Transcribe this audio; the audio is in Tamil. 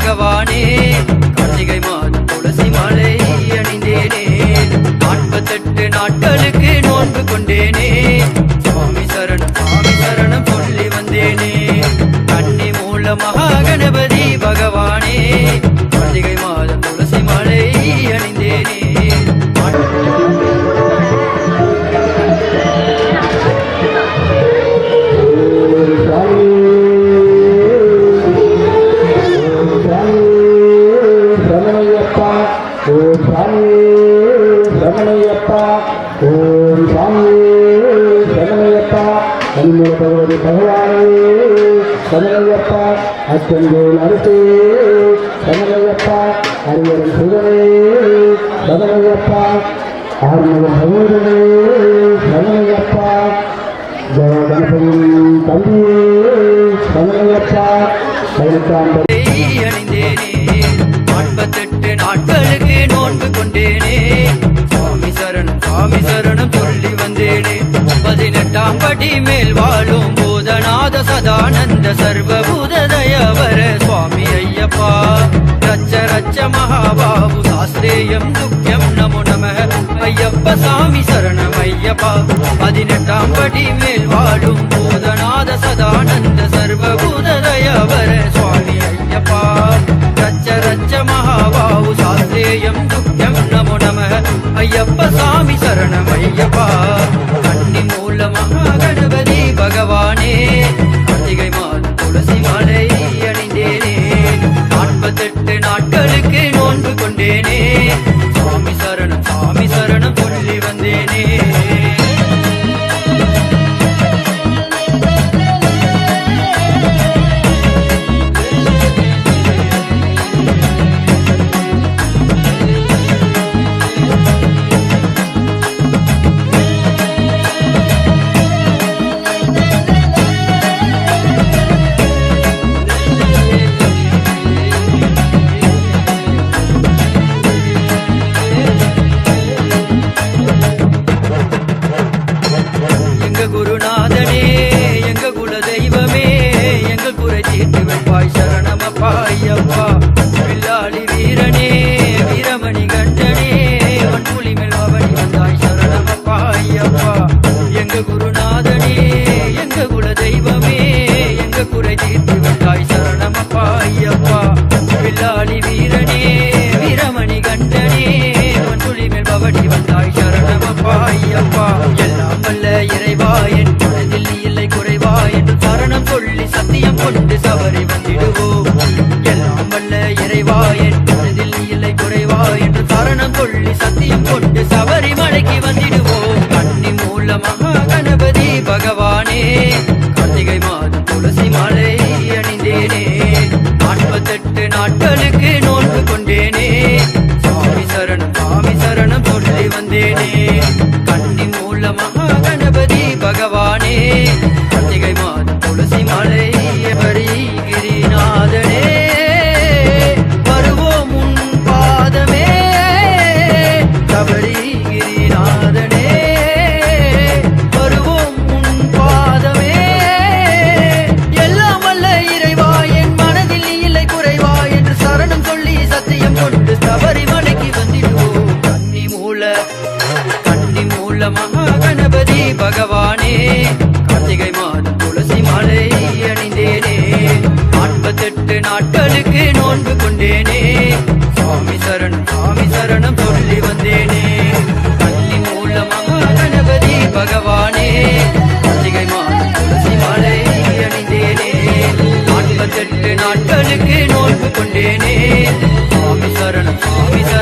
பகவா கமலையப்பா அச்சங்கோல் அரசே கமலையப்பா அரியரன் சுதனே கமலையப்பா ஆறுமுக சகோதரனே கமலையப்பா ஜெயகணபதி தம்பியே. கமலையப்பா பதினெட்டாம் அணிந்தேனே நாற்பத்தெட்டு நாட்களுக்கு நோன்பு கொண்டேனே. சுவாமி சரணம் சுவாமி சரணம் சொல்லி வந்தேனே. பதினெட்டாம் படி மேல் வாழும் பூதநாத சதானந்த சர்வபூத தயவர சுவாமி ஐயப்பா. ரச்ச ரச்ச மகாபாபு சாஸ்திரேயம் துக்கியம் நமோ நம. ஐயப்ப சாமி சரணம் ஐயப்பா. பதினெட்டாம் படி மேல் வாழும் பூதநாத சதானந்த சர்வபூத தயவர சுவாமி ஐயப்பா. ரச்ச ரச்ச மகாபாபு சாஸ்திரேயம் துக்கியம் நமோ நம. ஐயப்ப சாமி சரணம் ஐயப்பா. நாட்களுக்கு நோன்பு கொண்டேனே சுவாமி சரணம் சுவாமி சரணம் சொல்லி வந்தேனே சொல்லி சத்தியம் கொண்டு சபரி வந்திடுவோம். எல்லாம் வல்ல இறைவா என் இல்லை குறைவா என்று தரணம் சொல்லி சத்தியம் கொண்டு சபரி மலைக்கு வந்திடுவோம். கண்ணி மூலமாக கணபதி பகவானே கார்த்திகை மாதம் துளசி மாலை அணிந்தேனே. நாற்பத்தெட்டு நாட்களுக்கு நோன்பு கொண்டேனே சுவாமி சரணம் தொட்டு சபரிமலைக்கு வந்திடுவோம் கன்னி மூல கன்னி மூல மகா கணபதி பகவானே. கார்த்திகை மாதம் துளசி மாலை அணிந்தேனே. நாற்பத்தெட்டு நாட்களுக்கு நோன்பு கொண்டேனே. சுவாமி சரணம் சுவாமி சரணம் சொல்லி வந்தேனே. கன்னி மூல மகா கணபதி பகவானே. கார்த்திகை மாதம் துளசி மாலை அணிந்தேனே. நாற்பத்தெட்டு நாட்களுக்கு நோன்பு கொண்டேனே. சாமி சரணம். சாமி சரணம்.